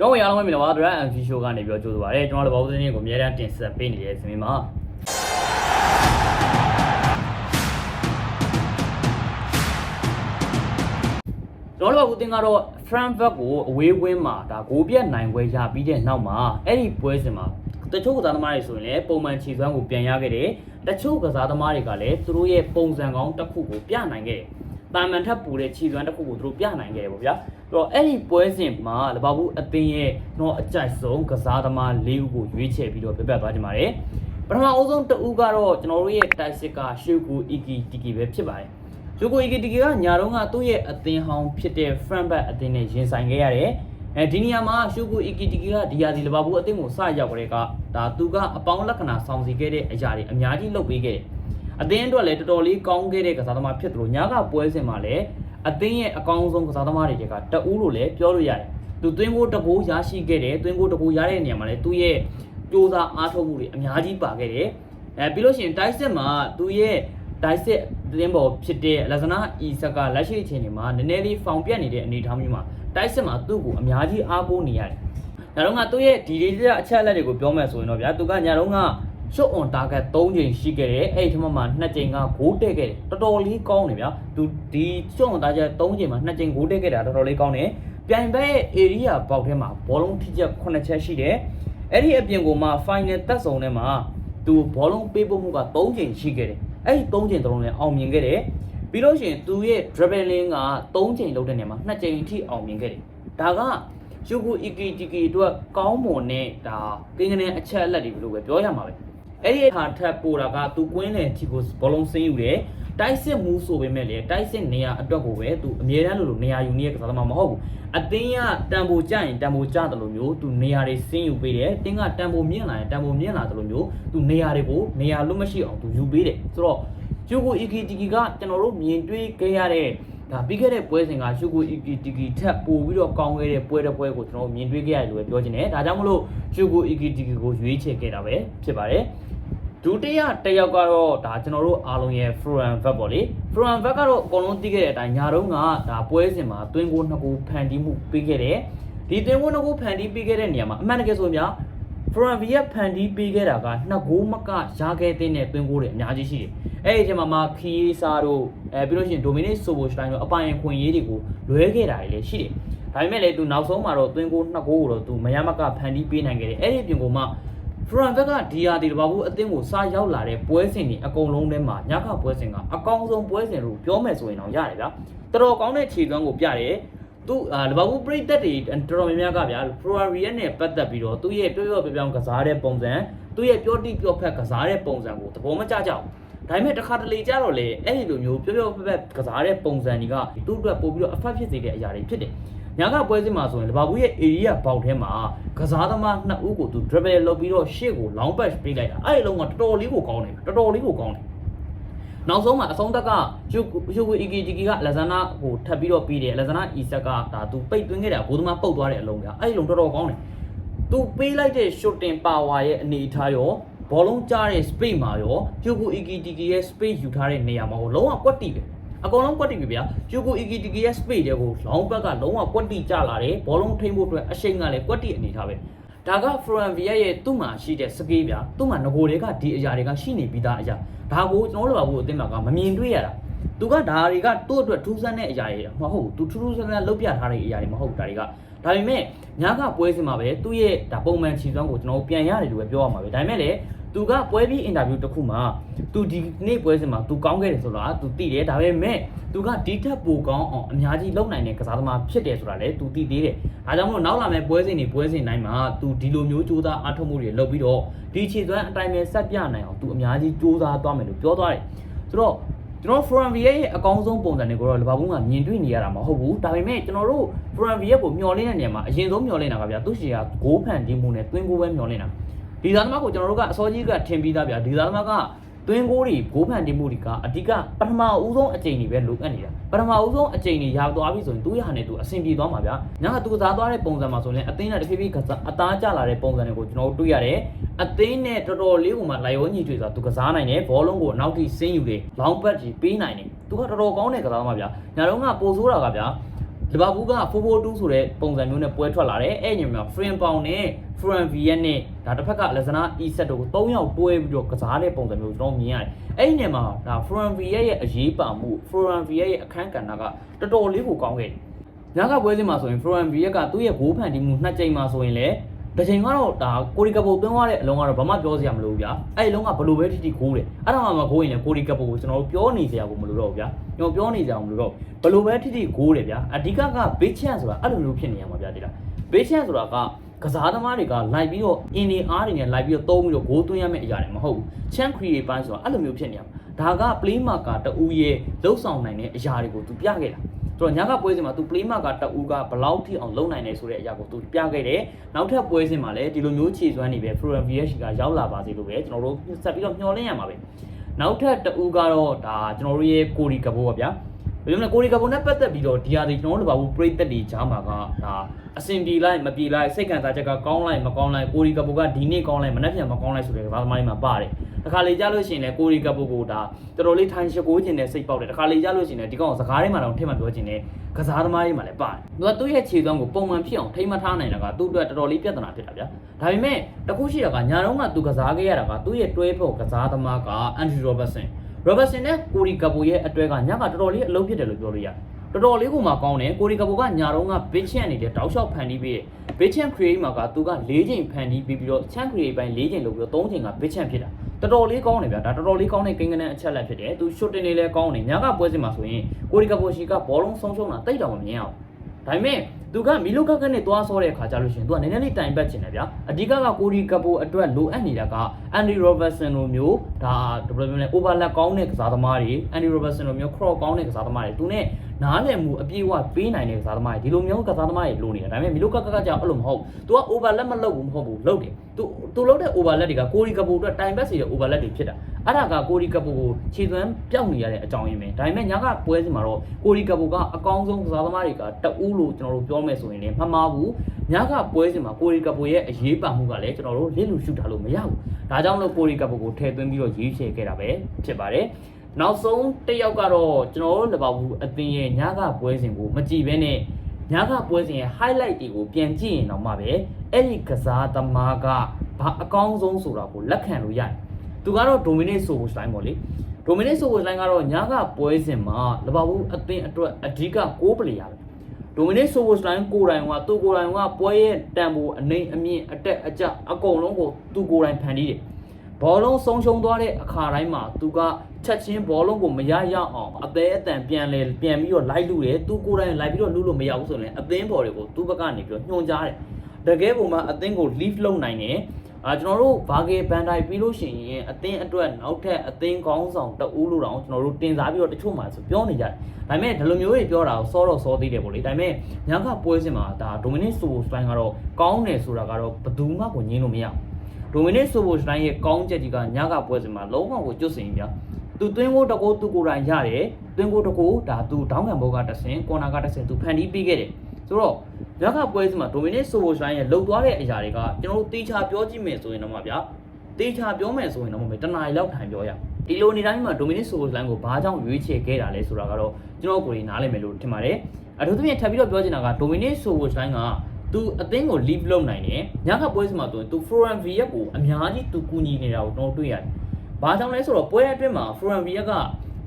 ကျွန်တော်ရအောင်မင်္ဂလာပါ Dra MV Show ကနေပြောကြိုးဆိုပါရစေကျွန်တော်တို့ဘာလို့သတင်းကိုအများအားတင်ဆက်ပေးနေတဲ့ဇမင်းမှာကျွန်တော်တို့အခုတင်ကတော့ Frankfurt ကိုအဝေးဝင်းမှာဒါဂိုးပြတ်နိုင်ပွဲရပြီးတဲ့နောက်မှာအဲ့ဒီပွဲစဉ်မှာတချို့ကစားသမားတွေဆိုရင်လည်းပုံမှန်ခြေစွမ်းကိုပြန်ရခဲ့တယ်တချို့ကစားသမားတွေကလည်းသူတို့ရဲ့ပုံစံကောင်းတစ်ခုကိုပြနိုင်ခဲ့တယ်တာမန်ထပ်ပူတဲ့ခြေစွမ်းတစ်ခုကိုသူတို့ပြနိုင်ခဲ့တယ်ပေါ့ဗျာအဲ့ တော့အဲ့ဒီပွဲစဉ်မှာလဘဘူးအသင်းရဲ့တော့အကြိုက်ဆုံးကစားသမား၄ဦးကိုရွေးချယ်ပြီးတော့ပြပြသွားကြပါတယ်ပထမအဆုံးတဦးကတော့ကျွန်တော်တို့ရဲ့တိုက်စစ်ကရှုကူအီကီတီကီပဲဖြစ်ပါတယ်။ရှုကူအီကီတီကီကညာတော့ကသူ့ရဲ့အသင်းဟောင်းဖြစ်တဲ့ front back အသင်းနဲ့ရင်ဆိုင်ခဲ့ရတယ်။အဲဒီနေရာမှာရှုကူအီကီတီကီကဒီယာဒီလဘာဘူးအသင်းကိုစရောက်ကြတဲ့ကဒါသူကအပေါင်းလက္ခဏာဆောင်စီခဲ့တဲ့အရာတွေအများကြီးလုပ်ပေးခဲ့တယ်။အသင်းအတွက်လည်းတော်တော်လေးကောင်းခဲ့တဲ့ကစားသမားဖြစ်တယ်လို့ညာကပွဲစဉ်မှာလည်း အသင်းရဲ့အကောင်းဆုံးကစားသမားတွေကတအူးလို့လည်းပြောလို့ရတယ်။သူသွင်းကိုတကိုးရရှိခဲ့တယ်သွင်းကိုတကိုးရတဲ့နေရာမှာလည်းသူ့ရဲ့စူးစမ်းအားထုတ်မှုတွေအများကြီးပါခဲ့တယ်။အဲပြီးလို့ရှိရင်တိုက်စစ်မှာသူရဲ့တိုက်စစ်တင်းပေါ်ဖြစ်တဲ့လဇနာအီဆက်ကလက်ရှိအချိန်တွေမှာနည်းနည်းလေးဖောင်ပြတ်နေတဲ့အနေအထားမျိုးမှာတိုက်စစ်မှာသူ့ကိုအများကြီးအားကိုးနေရတယ်။ညာတော့ကသူ့ရဲ့ဒီဒီအချက်အလက်တွေကိုပြောမယ်ဆိုရင်တော့ဗျာသူကညာတော့က ရှုပ် on target 3ချိန်ရှိခဲ့တယ်အဲ့ဒီထက်မှမှ2ချိန်ကဂိုးတက်ခဲ့တယ်တော်တော်လေးကောင်းတယ်ဗျာသူဒီရှုပ် on target 3ချိန်မှာ2ချိန်ဂိုးတက်ခဲ့တာတော်တော်လေးကောင်းတယ်ပြိုင်ဘက်ရဲ့ area ပေါက်ထဲမှာဘောလုံးထိချက်9ချက်ရှိတယ်အဲ့ဒီအပြင်ကိုမှ final တက်ဆုံထဲမှာသူဘောလုံးပေးပို့မှုက3ချိန်ရှိခဲ့တယ်အဲ့ဒီ3ချိန်တလုံးလည်းအောင်မြင်ခဲ့တယ်ပြီးလို့ရှိရင်သူရဲ့ dribbling က3ချိန်လုပ်တဲ့နေရာမှာ2ချိန်အထိအောင်မြင်ခဲ့တယ်ဒါကရှုကူအီကီတီကီအတွက်ကောင်းမွန်တဲ့ဒါကိန်းကနေအချက်အလက်တွေဘယ်လိုပဲပြောရမှာပဲ အဲ့ဒီဟာထပ်ပို့တာကသူကွင်းလယ်ထီကိုဘောလုံးဆင်းယူတယ်တိုက်စစ်မူးဆိုပေမဲ့လေတိုက်စစ်နေရာအတွက်ကိုပဲသူအမြဲတမ်းလိုလိုနေရာယူနေတဲ့ကစားသမားမဟုတ်ဘူးအသင်းကတန်ဖိုကြရင်တန်ဖိုကြတယ်လို့မျိုးသူနေရာတွေဆင်းယူပေးတယ်တင်းကတန်ဖိုမြင့်လာရင်တန်ဖိုမြင့်လာတယ်လို့မျိုးသူနေရာတွေကိုနေရာလွတ်မရှိအောင်သူယူပေးတယ်ဆိုတော့ရှုကူအီကီတီကီကကျွန်တော်တို့မြင်တွေ့ခဲ့ရတဲ့ ဒါပြီးခဲ့တဲ့ပွဲစဉ်ကရှုကူအီကီတီကီထက်ပိုပြီးတော့ကောင်းခဲ့တဲ့ပွဲတစ်ပွဲကိုကျွန်တော်တို့မြင်တွေ့ခဲ့ရတယ်လို့ပဲပြောချင်တယ်ဒါကြောင့်မလို့ရှုကူအီကီတီကီကိုရွေးချယ်ခဲ့တာပဲဖြစ်ပါတယ်ဒုတိယတစ်ယောက်ကတော့ဒါကျွန်တော်တို့အားလုံးရဲ့ Frohan Vet ပေါ့လေ Frohan Vet ကတော့အကုန်လုံးသိခဲ့တဲ့အတိုင်းညာတော့ကဒါပွဲစဉ်မှာတွင်းကိုနှစ်ကိုဖန်တီးမှုပေးခဲ့တယ်ဒီတွင်းကိုနှစ်ကိုဖန်တီးပေးခဲ့တဲ့နေရာမှာအမှန်တကယ်ဆိုရင်ဗျာ Frohan Vet ရဲ့ဖန်တီးပေးခဲ့တာကနှစ်ကိုမကရခဲ့တဲ့တွင်းကိုတွေအများကြီးရှိတယ် အဲ့ဒီအချိန်မှာမှခီးစာတို့အဲပြီးလို့ရှိရင် Dominic Soboschlein တို့အပိုင်ခွင့်ရေးတွေကိုလွဲခဲ့တာတွေလည်းရှိတယ်ဒါပေမဲ့လည်းသူနောက်ဆုံးမှာတော့တွင်းကိုနှစ်ကိုကိုတော့သူမရမကဖန်တီးပေးနိုင်ခဲ့တယ်အဲ့ဒီအပြင်ကိုမှဖရန်ဘက်ကဒီယာဒီတဘာဘူးအသင်းကိုစားရောက်လာတဲ့ပွဲစဉ်တွေအကုန်လုံးထဲမှာညခပွဲစဉ်ကအကောင်းဆုံးပွဲစဉ်လို့ပြောမယ်ဆိုရင်တော့ရတယ်ဗျာတော်တော်ကောင်းတဲ့ခြေသွမ်းကိုပြတယ်သူအာတဘာဘူးပရိသတ်တွေတော်တော်များများကဗျာဖရရီရဲ့နဲ့ပတ်သက်ပြီးတော့သူ့ရဲ့ပြောပြောပြောပြောကစားတဲ့ပုံစံသူ့ရဲ့ပြောတိပြောဖက်ကစားတဲ့ပုံစံကိုသဘောမကျကြဘူး ဒါပေမဲ့တစ်ခါတလေကြတော့လေအဲ့ဒီလိုမျိုးပြောပြောဖက်ဖက်ကစားတဲ့ပုံစံတွေကသူ့အတွက်ပို့ပြီးတော့အဖက်ဖြစ်စေတဲ့အရာတွေဖြစ်တယ်ညာကပွဲစဉ်မှာဆိုရင်လဘာဘူးရဲ့ area ဘောက်ထဲမှာကစားသမားနှစ်ဦးကိုသူ dribble လုပ်ပြီးတော့ရှေ့ကို long pass ပေးလိုက်တာအဲ့ဒီလုံးကတော်တော်လေးကိုကောင်းတယ်တော်တော်လေးကိုကောင်းတယ်နောက်ဆုံးမှာအဆုံးသက်ကရှုရှုကူအီကီဂျီကီကလက်ဇာနာဟိုထပ်ပြီးတော့ပြီးတယ်လက်ဇာနာအီဆက်ကဒါသူပိတ်သွင်းခဲ့တာဘိုးသမားပုတ်သွားတဲ့အလုံးကအဲ့ဒီလုံးတော်တော်ကောင်းတယ်သူပေးလိုက်တဲ့ shooting power ရဲ့အနေအထားရော ဘောလုံးကြားတဲ့ space မှာရောရှုကူအီကီဂျီကီရဲ့ space ယူထားတဲ့နေရာမှာဟိုလုံးဝကွက်တီပဲအကောင်လုံးကွက်တီပြီဗျာယူကိုအီကီတီကီရဲ့ space တွေကိုလောင်းဘက်ကလုံးဝကွက်တီကျလာတယ်ဘောလုံးထိမ့်ဖို့အတွက်အရှိန်ကလည်းကွက်တီအနေထားပဲဒါက Froenvia ရဲ့သူ့မှာရှိတဲ့ skill ဗျာသူ့မှာငကိုတွေကဒီအရာတွေကရှိနေပြီးသားအရာဒါကိုကျွန်တော်တို့ကဘို့အသိမှာကမမြင်တွေ့ရတာသူကဒါတွေကသူ့အတွက်ထူးဆန်းတဲ့အရာတွေမဟုတ်ဘူးသူထူးထူးဆန်းဆန်းလုပ်ပြထားတဲ့အရာတွေမဟုတ်ဒါတွေကဒါပေမဲ့ညကပွဲစဉ်မှာပဲသူ့ရဲ့ဒါပုံမှန်ခြေစွမ်းကိုကျွန်တော်ပြန်ရတယ်လို့ပဲပြောရမှာပဲဒါပေမဲ့လည်း သူကပွဲပြီးအင်တာဗျူးတစ်ခုမှာသူဒီနေ့ပွဲစဉ်မှာသူကောင်းခဲ့တယ်ဆိုတာသူသိတယ်ဒါပေမဲ့သူကဒီထက်ပိုကောင်းအောင်အများကြီးလုပ်နိုင်တဲ့ကစားသမားဖြစ်တယ်ဆိုတာလည်းသူသိသေးတယ်ဒါကြောင့်မလို့နောက်လာမယ့်ပွဲစဉ်တွေပွဲစဉ်တိုင်းမှာသူဒီလိုမျိုးစူးစမ်းအားထုတ်မှုတွေလုပ်ပြီးတော့ဒီခြေစွမ်းအတိုင်းပဲဆက်ပြနိုင်အောင်သူအများကြီးစူးစမ်းသွားမယ်လို့ပြောသွားတယ်ဆိုတော့ကျွန်တော် Forum VA ရဲ့အကောင်းဆုံးပုံစံတွေကိုတော့လဘာဘူးကမြင်တွေ့နေရတာမဟုတ်ဘူးဒါပေမဲ့ကျွန်တော်တို့ Forum VA ကိုမျှော်လင့်တဲ့နေရာမှာအရင်ဆုံးမျှော်လင့်တာကဗျာသူရှိရာဂိုးဖန်တီးမှုနဲ့တွင်းဂိုးပဲမျှော်လင့်တာ ဒီသားသမားကိုကျွန်တော်တို့ကအစောကြီးကထင်ပြီးသားဗျာဒီသားသမားကတွင်းကိုတွေဂိုးဖန်တီးမှုတွေကအဓိကပထမဦးဆုံးအကြိမ်တွေပဲလိုအပ်နေတာပထမဦးဆုံးအကြိမ်တွေရောက်သွားပြီဆိုရင်သူ့ရဟာနဲ့သူအဆင်ပြေသွားမှာဗျာညကသူစားသွားတဲ့ပုံစံမှာဆိုရင်အသင်းနဲ့တဖြည်းဖြည်းကစားအသားကျလာတဲ့ပုံစံတွေကိုကျွန်တော်တို့တွေ့ရတယ်အသင်းနဲ့တော်တော်လေးကိုမှလိုက်ရောညီထွေဆိုတာသူကစားနိုင်တယ်ဘောလုံးကိုနောက်ထိဆင်းယူတယ်လောင်းပတ်ကြီးပေးနိုင်တယ်သူကတော်တော်ကောင်းတဲ့ကစားသမားဗျာညာတော့ကပိုဆိုးတာကဗျာ လီဗာပူးက442ဆိုတဲ့ပုံစံမျိုးနဲ့ပွဲထွက်လာတယ်အဲ့ညမှာ Frin Pong နဲ့ Fran Viet နဲ့ဒါတစ်ဖက်ကလက်စနာ Iset တို့ကို3ယောက်တွဲပြီးတော့ကစားတဲ့ပုံစံမျိုးကျွန်တော်မြင်ရတယ်အဲ့ညမှာဒါ Fran Viet ရဲ့အရေးပါမှု Fran Viet ရဲ့အခန်းကဏ္ဍကတော်တော်လေးကိုကောင်းခဲ့တယ်ညကပွဲစဉ်မှာဆိုရင် Fran Viet ကသူ့ရဲ့ဂိုးဖန်တီးမှုနှစ်ကြိမ်မှာဆိုရင်လည်းတစ်ချိန်ကတော့ဒါကိုရီကပိုသွင်းသွားတဲ့အလုံးကတော့ဘာမှပြောစရာမလိုဘူးဗျာအဲ့ဒီလုံးကဘလို့ပဲထိထိခိုးတယ်အဲ့ဒါမှမခိုးရင်လည်းကိုရီကပိုကိုကျွန်တော်တို့ပြောနေစရာကိုမလိုတော့ဘူးဗျာ ကျွန်တော်ပြောနေစရာကိုမလိုတော့ဘလို့ပဲထိထိခိုးတယ်ဗျာအဓိကကဘေးချန်ဆိုတာအဲ့လိုမျိုးဖြစ်နေရမှာဗျာဒီလားဘေးချန်ဆိုတာကကစားသမားတွေကလိုက်ပြီးတော့အင်ဒီအားတွေနဲ့လိုက်ပြီးတော့သုံးပြီးတော့ဂိုးသွင်းရမယ့်အရာတွေမဟုတ်ဘူးချန်ခရီအေပိုင်းဆိုတာအဲ့လိုမျိုးဖြစ်နေရမှာဒါက play marker တူရဲ့လှုပ်ဆောင်နိုင်တဲ့အရာတွေကိုသူပြခဲ့တာဆိုတော့ညကပွဲစဉ်မှာ तू play marker တူကဘလောက်ထိအောင်လုပ်နိုင်တယ်ဆိုတဲ့အရာကို तू ပြခဲ့တယ်နောက်ထပ်ပွဲစဉ်မှာလည်းဒီလိုမျိုးခြေစွမ်းတွေပဲ Florian VH ကရောက်လာပါစေလို့ပဲကျွန်တော်တို့ဆက်ပြီးတော့မျှော်လင့်ရမှာပဲ နောက်ထပ်တူကတော့ဒါကျွန်တော်တို့ရဲ့ကိုရီကဘိုးပါဗျာ ဘယ်လိုလဲကိုရီကဘိုးနဲ့ပတ်သက်ပြီးတော့ဒီဟာတွေကျွန်တော်တို့ဘာဘူးပြိသက်တွေကြားမှာကဒါအစင်ပြေလိုက်မပြေလိုက်စိတ်ခံစားချက်ကကောင်းလိုက်မကောင်းလိုက်ကိုရီကဘိုးကဒီနေ့ကောင်းလိုက်မနေ့ပြန်မကောင်းလိုက်ဆိုတဲ့ကဘာသမားတွေမှာပါတယ်တခါလေကြားလို့ရှိရင်လည်းကိုရီကဘိုးကိုဒါတော်တော်လေးထိုင်ရှိခိုးခြင်းနဲ့စိတ်ပေါက်တယ်တခါလေကြားလို့ရှိရင်လည်းဒီကောင်စကားတွေမှာတော့ထင်မှပြောခြင်းနဲ့ကစားသမားတွေမှာလည်းပါတယ်သူကသူ့ရဲ့ခြေသွမ်းကိုပုံမှန်ဖြစ်အောင်ထိမ့်မထားနိုင်တာကသူ့အတွက်တော်တော်လေးပြဿနာဖြစ်တာဗျာဒါပေမဲ့တခုရှိတာကညာတော့ကသူကစားခဲ့ရတာကသူ့ရဲ့တွဲဖို့ကစားသမားကအန်ဒရီရောဘတ်ဆန် ရောဘတ်ဆန်နဲ့ကိုရီကဘိုရဲ့အတွဲကညကတော်တော်လေးအလုံးဖြစ်တယ်လို့ပြောလို့ရတယ်တော်တော်လေးကိုမှကောင်းတယ်ကိုရီကဘိုကညာတော့ကဘစ်ချန်နေတဲ့တောက်လျှောက်ဖန်တီးပေးတယ်ဘစ်ချန် create မှာကသူက၄ချိန်ဖန်တီးပြီးပြီးတော့ချန် create ပိုင်း၄ချိန်လုပ်ပြီးတော့၃ချိန်ကဘစ်ချန်ဖြစ်တာတော်တော်လေးကောင်းတယ်ဗျာဒါတော်တော်လေးကောင်းတဲ့ကိန်းကနန်းအချက်လက်ဖြစ်တယ်သူ shot တင်နေလဲကောင်းတယ်ညကပွဲစဉ်မှာဆိုရင်ကိုရီကဘိုရှိကဘောလုံးဆုံးရှုံးတာတိတ်တော်မမြင်အောင်ဒါပေမဲ့ သူကမီလိုကကနဲ့သွားဆောတဲ့အခါကျလို့ရှိရင်သူကနည်းနည်းလေးတိုင်ပတ်ချင်တယ်ဗျာအဓိကကကိုရီကဘိုအတွက်လိုအပ်နေတာကအန်ဒီရောဘတ်ဆန်လိုမျိုးဒါဘယ်လိုပြောလဲ overlap ကောင်းတဲ့ကစားသမားတွေအန်ဒီရောဘတ်ဆန်လိုမျိုး cross ကောင်းတဲ့ကစားသမားတွေသူနဲ့ နားလည်မှုအပြည့်အဝပေးနိုင်တဲ့ကစားသမားတွေဒီလိုမျိုးကစားသမားတွေလိုနေတာဒါပေမဲ့မီလိုကကကကြောင့်အဲ့လိုမဟုတ်သူက overlap မလုပ်ဘူးမဟုတ်ဘူးလုပ်တယ်သူသူလုပ်တဲ့ overlap တွေကကိုရီကဘိုအတွက်တိုင်ပတ်စီတဲ့ overlap တွေဖြစ်တာအဲ့ဒါကကိုရီကဘိုကိုခြေသွမ်းပြောက်နေရတဲ့အကြောင်းရင်းပဲဒါပေမဲ့ညကပွဲစဉ်မှာတော့ကိုရီကဘိုကအကောင်းဆုံးကစားသမားတွေကတအူးလို့ကျွန်တော်တို့ပြောမယ်ဆိုရင်လည်းမမှားဘူးညကပွဲစဉ်မှာကိုရီကဘိုရဲ့အရေးပါမှုကလည်းကျွန်တော်တို့လစ်လူရှုထားလို့မရဘူးဒါကြောင့်လို့ကိုရီကဘိုကိုထည့်သွင်းပြီးတော့ရေးချယ်ခဲ့တာပဲဖြစ်ပါတယ် နောက်ဆုံးတစ်ယောက်ကတော့ကျွန်တော်တို့လပါဘူးအသင်းရဲ့ညကပွဲစဉ်ကိုမကြည့်ဘဲနဲ့ညကပွဲစဉ်ရဲ့ highlight တွေကိုပြန်ကြည့်ရင်တော့မှပဲအဲ့ဒီကစားသမားကဘာအကောင်းဆုံးဆိုတာကိုလက်ခံလို့ရတယ်သူကတော့ dominate ဆိုဖို့စတိုင်းပေါ့လေ dominate ဆိုဖို့စတိုင်းကတော့ညကပွဲစဉ်မှာလပါဘူးအသင်းအတွက်အဓိက6ပလေယာပဲ dominate ဆိုဖို့စတိုင်းကိုယ်တိုင်ကသူကိုယ်တိုင်ကပွဲရဲ့တန်ဖိုးအနေအမြင့်အတက်အကျအကုန်လုံးကိုသူကိုယ်တိုင်ဖန်တီးတယ် ဘောလုံးဆုံးရှုံးသွားတဲ့အခါတိုင်းမှာသူကချက်ချင်းဘောလုံးကိုမရရအောင်အသေးအတန်ပြန်လဲပြန်ပြီးတော့လိုက်လူတယ်သူကိုယ်တိုင်လိုက်ပြီးတော့လူလို့မရဘူးဆိုရင်အသင်းဘော်တွေကိုသူ့ဘက်ကနေပြီးတော့ညွှန်ကြားတယ်တကယ်ပုံမှာအသင်းကို leave လုပ်နိုင်တယ်အာကျွန်တော်တို့ဘာဂေဘန်တိုင်းပြီးလို့ရှိရင်အသင်းအတွက်နောက်ထပ်အသင်းကောင်းဆောင်တအူးလို့တောင်ကျွန်တော်တို့တင်စားပြီးတော့တချို့မှာဆိုပြောနေကြတယ်ဒါပေမဲ့ဒီလိုမျိုးတွေပြောတာကိုစောတော့စောသေးတယ်ပေါ့လေဒါပေမဲ့ညကပွဲစဉ်မှာဒါ dominate ဆိုစတိုင်းကတော့ကောင်းတယ်ဆိုတာကတော့ဘယ်သူမှကိုငင်းလို့မရဘူး dominate ဆိုစတိုင်းရဲ့ကောင်းချက်ကြီးကညကပွဲစဉ်မှာလုံးဝကိုကျွတ်စင်ပြသူသွင်းကိုတကိုးသူကိုယ်တိုင်ရတယ်သွင်းကိုတကိုးဒါသူဒေါင်းခံဘောကတဆင်ကော်နာကတဆင်သူဖန်တီးပေးခဲ့တယ်ဆိုတော့ညကပွဲစဉ်မှာ dominate ဆိုစတိုင်းရဲ့လှုပ်သွားတဲ့အရာတွေကကျွန်တော်တို့တေချာပြောကြည့်မယ်ဆိုရင်တော့မှဗျာတေချာပြောမယ်ဆိုရင်တော့မမယ်တနားရီလောက်ထိုင်ပြောရဒီလိုနေတိုင်းမှာ dominate ဆိုစတိုင်းကိုဘာကြောင့်ရွေးချယ်ခဲ့တာလဲဆိုတာကတော့ကျွန်တော်ကိုယ်ကြီးနားလည်မယ်လို့ထင်ပါတယ်အထူးသဖြင့်ထပ်ပြီးတော့ပြောချင်တာက dominate ဆိုစတိုင်းက သူအသင်းကို leave လုပ်နိုင်တယ်ညကပွဲစဉ်မှာဆိုရင်သူ Florian Viet ကိုအများကြီးသူကူညီနေတာကိုတော့တွေ့ရတယ်။ဘာကြောင့်လဲဆိုတော့ပွဲအတွင်းမှာ Florian Viet က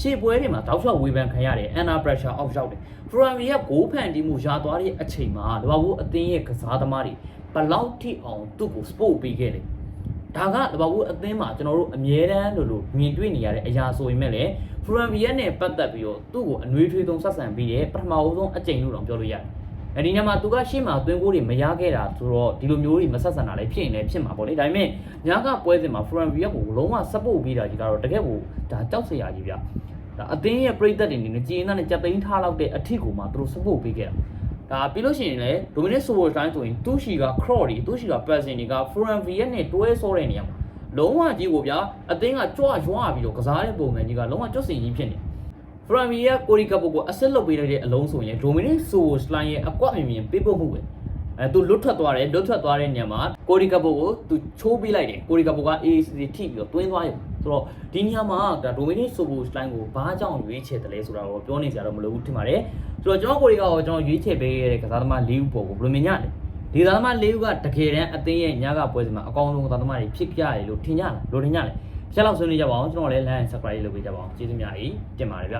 ရှေ့ပွဲတွေမှာတောက်လျှောက်ဝေဖန်ခံရတယ် under pressure အောက်ရောက်တယ်။ Florian Viet ဂိုးဖန်တီးမှုရသွားတဲ့အချိန်မှာလဘာဘူးအသင်းရဲ့ကစားသမားတွေဘလောက်ထိအောင်သူ့ကို support ပေးခဲ့လဲ။ဒါကလဘာဘူးအသင်းမှာကျွန်တော်တို့အမြဲတမ်းလို့လို့မြင်တွေ့နေရတဲ့အရာဆိုရင်မဲ့လေ Florian Viet နဲ့ပတ်သက်ပြီးတော့သူ့ကိုအနှွေးထွေးဆုံးဆက်ဆံပြီးတဲ့ပထမအဆုံးအကြိမ်လို့တော့ပြောလို့ရတယ်။ အဲဒီညမှာသူကရှေ့မှာသွင်းကိုတွေမရခဲ့တာဆိုတော့ဒီလိုမျိုးတွေမဆက်ဆံတာလည်းဖြစ်ရင်လည်းဖြစ်မှာပေါ့လေဒါပေမဲ့ညကပွဲစဉ်မှာ Fran Viet ကိုလုံးဝ support ပေးတာကြီးကတော့တကယ်ကိုဒါကြောက်စရာကြီးဗျာဒါအသင်းရဲ့ပြည်သက်တွေနေနဲ့ကြည်ရင်နဲ့ကြက်သိန်းထားလောက်တဲ့အထစ်ကိုမှသူတို့ support ပေးခဲ့တာဒါပြီးလို့ရှိရင်လည်း Dominic Soboslai တိုင်းဆိုရင်သူ့ရှိက cross တွေသူ့ရှိက passing တွေက Fran Viet နဲ့တွဲဆောတဲ့နေရာမှာလုံးဝကြီးကိုဗျာအသင်းကကြွရွာပြီးတော့ကစားတဲ့ပုံစံကြီးကလုံးဝကျွတ်စင်ကြီးဖြစ်နေ ဖရမီရဲ့ကိုရီကပိုကိုအဆက်လုပ်ပေးလိုက်တဲ့အလုံးဆိုရင်ဒိုမီနစ်ဆိုစလိုင်းရဲ့အကွက်မြင်မြင်ပေးပို့မှုပဲအဲသူလွတ်ထွက်သွားတယ်လွတ်ထွက်သွားတဲ့နေရာမှာကိုရီကပိုကိုသူချိုးပေးလိုက်တယ်ကိုရီကပိုက AAC ထိပြီးတော့တွင်းသွားရုံဆိုတော့ဒီနေရာမှာဒါ Dominic Soboslai ကိုဘာကြောင့်ရွေးချယ်တယ်လဲဆိုတာတော့ပြောနေကြတော့မလိုဘူးထင်ပါတယ်ဆိုတော့ကျွန်တော်ကိုရီကရောကျွန်တော်ရွေးချယ်ပေးခဲ့တဲ့ကစားသမား၄ဦးပေါ်ကိုဘယ်လိုမြင်ကြလဲဒီကစားသမား၄ဦးကတကယ်တမ်းအသင်းရဲ့ညကပွဲစဉ်မှာအကောင်းဆုံးကစားသမားတွေဖြစ်ကြတယ်လို့ထင်ကြလားလို့ထင်ကြလဲ ချက်လောက်ဆွေးနွေးကြပါအောင်ကျွန်တော်လည်း like and subscribe လုပ်ပေးကြပါအောင်ကျေးဇူးများကြီးတင်ပါတယ်ဗျ